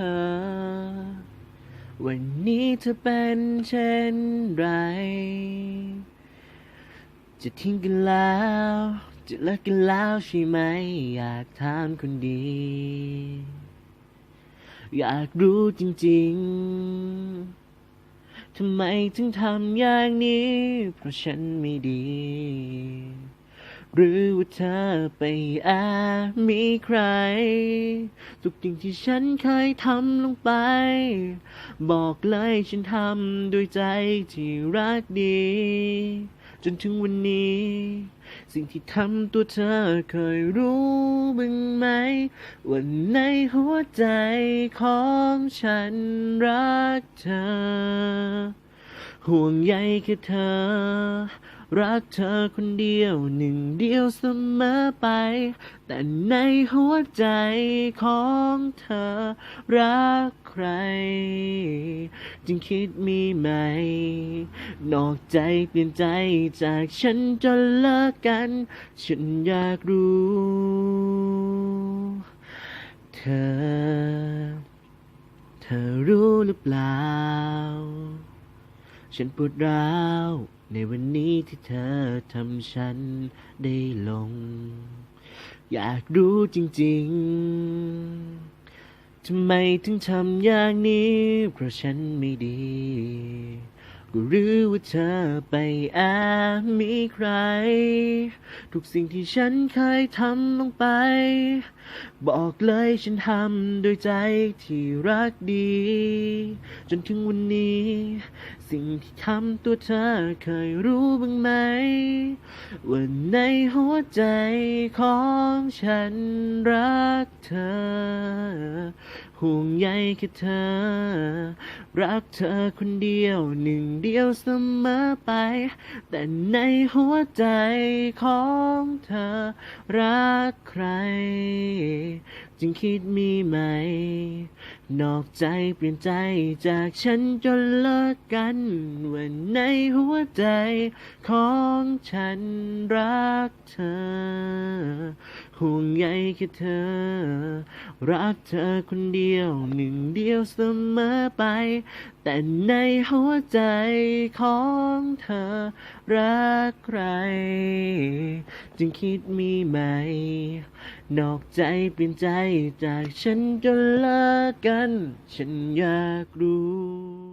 อ วันนี้เธอเป็นเช่นไร จะทิ้งกันแล้ว จะเลิกกันแล้วใช่ไหม อยากถามคนดี อยากรู้จริง ๆ ทำไมถึงทำอย่างนี้ เพราะฉันไม่ดี หรือว่าเธอไปแอบมีใคร ทุกสิ่งที่ฉันเคยทำลงไป บอกเลยฉันทำด้วยใจที่รักดี จนถึงวันนี้ สิ่งที่ทำตัวเธอเคยรู้บ้างไหมว่าในหัวใจของฉันรักเธอ ห่วงใยแค่เธอ รักเธอคนเดียวหนึ่งเดียวเสมอไป แต่ในหัวใจของเธอ รักใคร จึงคิดมีไหม นอกใจเปลี่ยนใจจากฉันจนเลิกกัน ฉันอยากรู้ เธอ เธอรู้หรือเปล่า ฉันปวดร้าว ในวันนี้ที่เธอทำฉันได้ลง อยากรู้จริง ๆ ทำไมถึงทำอย่างนี้ เพราะฉันไม่ดี ก็รู้ว่าเธอไปแอบมีใคร ทุกสิ่งที่ฉันเคยทำลงไป บอกเลยฉันทำโดยใจที่รักดี จนถึงวันนี้ สิ่งที่ทำตัวเธอเคยรู้บ้างไหม ว่าในหัวใจของฉันรักเธอ ห่วงใยแค่เธอ รักเธอคนเดียวหนึ่งเดียวเสมอไป แต่ในหัวใจของเธอ รักใคร จึงคิดมีไหม นอกใจเปลี่ยนใจจากฉันจนเลิกกันวันในหัวใจของฉันรักเธอ ห่วงใยแค่เธอ รักเธอคนเดียวหนึ่งเดียวเสมอไป แต่ในหัวใจของเธอ รักใคร จึงคิดมีไหม นอกใจเปลี่ยนใจจากฉันจนเลิกกัน ฉันอยากรู้